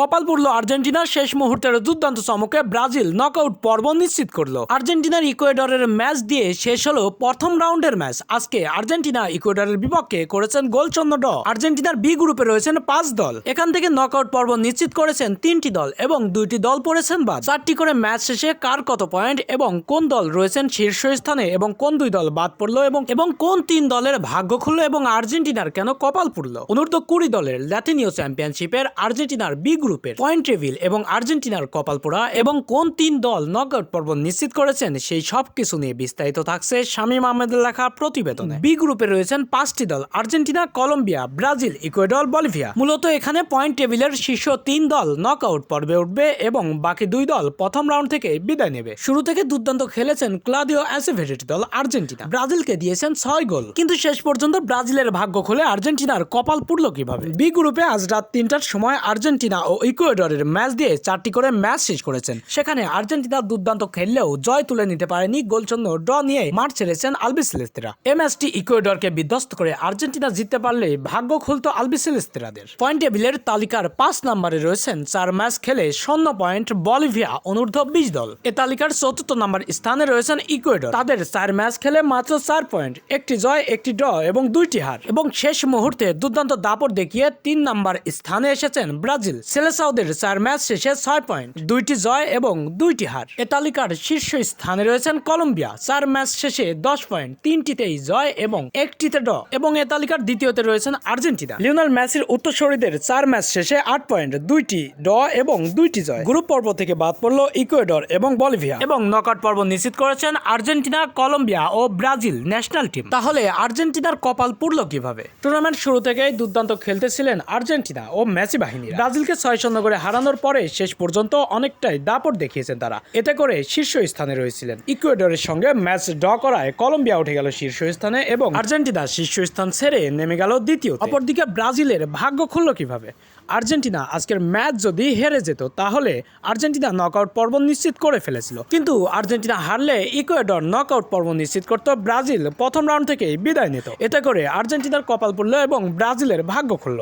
কপাল পড়ল আর্জেন্টিনার শেষ মুহূর্তের দুর্দান্ত চমকে ব্রাজিল নকআউট পর্ব নিশ্চিত করল। আর্জেন্টিনার ইকুয়েডরের ম্যাচ দিয়ে শেষ হলো প্রথম রাউন্ডের ম্যাচ। আজকে আর্জেন্টিনা ইকুয়েডরের বিপক্ষে করেছেন গোলচন্দ্র ড। আর্জেন্টিনার বি গ্রুপে রয়েছেন পাঁচ দল। এখান থেকে নকআউট পর্ব নিশ্চিত করেছেন তিনটি দল এবং দুইটি দল পড়েছেন বাদ। চারটি করে ম্যাচ শেষে কার কত পয়েন্ট এবং কোন দল রয়েছেন শীর্ষস্থানে এবং কোন দুই দল বাদ পড়ল এবং এবং কোন তিন দলের ভাগ্য খুললো এবং আর্জেন্টিনার কেন কপাল পুড়লো? অনূর্ধ্ব কুড়ি দলের ল্যাটিনীয় চ্যাম্পিয়নশিপের আর্জেন্টিনার বি গ্রুপের পয়েন্ট টেবিল এবং আর্জেন্টিনার কপাল পোড়া এবং কোন তিন দল নকআউট পর্ব নিশ্চিত করেছেন সেই সব কিছু নিয়ে বিস্তারিত থাকছে শামীম আহমেদের লেখা প্রতিবেদনে। বি গ্রুপে রয়েছেন পাঁচটি দল, Argentina, Colombia, Brazil, Ecuador, Bolivia. মূলত এখানে পয়েন্ট টেবিলের শীর্ষ তিন দল নকআউট পর্বে উঠবে এবং বাকি দুই দল প্রথম রাউন্ড থেকে বিদায় নেবে। শুরু থেকে দুর্দান্ত খেলেছেন ক্লাদিও অ্যাসেভেটেড দল, আর্জেন্টিনা। ব্রাজিলকে দিয়েছেন ছয় গোল। কিন্তু শেষ পর্যন্ত ব্রাজিলের ভাগ্য খুলে আর্জেন্টিনার কপাল পুড়ল কীভাবে? বি গ্রুপে আজ রাত তিনটার সময় আর্জেন্টিনা ও ইকুয়েডরের ম্যাচ দিয়ে চারটি করে ম্যাচ শেষ করেছেন। সেখানে আর্জেন্টিনা দুর্দান্ত খেললেও জয় তুলে নিতে পারেনি গোলচন্দ্র ড্র নিয়ে মাঠ ছেড়েছেন আলবিসেলেস্তেরা এই ম্যাচটি ইকুয়েডরকে বিধ্বস্ত করে আর্জেন্টিনা জিততে পারলে ভাগ্য খুলতো আলবিসেলেস্তেরাদের পয়েন্ট টেবিলের তালিকার পাঁচ নম্বরে রয়েছেন চার ম্যাচ খেলে শূন্য পয়েন্ট বলিভিয়া অনূর্ধ্ব বিশ দল। এ তালিকার চতুর্থ নম্বর স্থানে রয়েছেন ইকুয়েডর। তাদের চার ম্যাচ খেলে মাত্র চার পয়েন্ট, একটি জয়, একটি ড্র এবং দুইটি হার। এবং শেষ মুহূর্তে দুর্দান্ত দাপট দেখিয়ে তিন নম্বর স্থানে এসেছেন ব্রাজিল। সেলেসাউদের চার ম্যাচ শেষে ছয় পয়েন্ট, দুইটি জয় এবং দুইটি হার। এ তালিকার শীর্ষ স্থানে রয়েছেন কলম্বিয়া। চার ম্যাচ শেষে দশ পয়েন্ট, তিনটিতেই জয় এবং একটিতে ড্র। এবং এ তালিকার দ্বিতীয়তে রয়েছেন আর্জেন্টিনা। লিওনাল ম্যাচের উত্তরসূরিদের চার ম্যাচ শেষে আট পয়েন্ট, দুইটি ড্র এবং দুইটি জয়। গ্রুপ পর্ব থেকে বাদ পড়ল ইকুয়েডর এবং বলিভিয়া। এবং নকআউট পর্ব নিশ্চিত করেছেন আর্জেন্টিনা, কলম্বিয়া ও ব্রাজিল ন্যাশনাল টিম। তাহলে আর্জেন্টিনার কপাল পুড়ল কীভাবে? টুর্নামেন্ট শুরু থেকেই দুর্দান্ত খেলতেছিলেন আর্জেন্টিনা ও মেসি বাহিনী ব্রাজিলকে ছয় শূন্য করে হারানোর পরে শেষ পর্যন্ত অনেকটাই দাপট দেখিয়েছেন তারা। এতে করে শীর্ষ স্থানে রয়েছিলেন। ইকুয়েডরের সঙ্গে ম্যাচ ড্র করায় কলম্বিয়া উঠে গেল শীর্ষ স্থানে এবং আর্জেন্টিনা শীর্ষ স্থান ছেড়ে নেমে গেল দ্বিতীয় অপরদিকে ব্রাজিলের ভাগ্য খুলল কীভাবে? আর্জেন্টিনা আজকের ম্যাচ যদি হেরে যেত, তাহলে আর্জেন্টিনা নকআউট পর্ব নিশ্চিত করে ফেলেছিল। কিন্তু আর্জেন্টিনা হারলে ইকুয়েডর নকআউট পর্ব নিশ্চিত করত ব্রাজিল প্রথম রাউন্ড থেকেই বিদায় নিত। এতে করে আর্জেন্টিনার কপাল পড়ল এবং ব্রাজিলের ভাগ্য খুলল।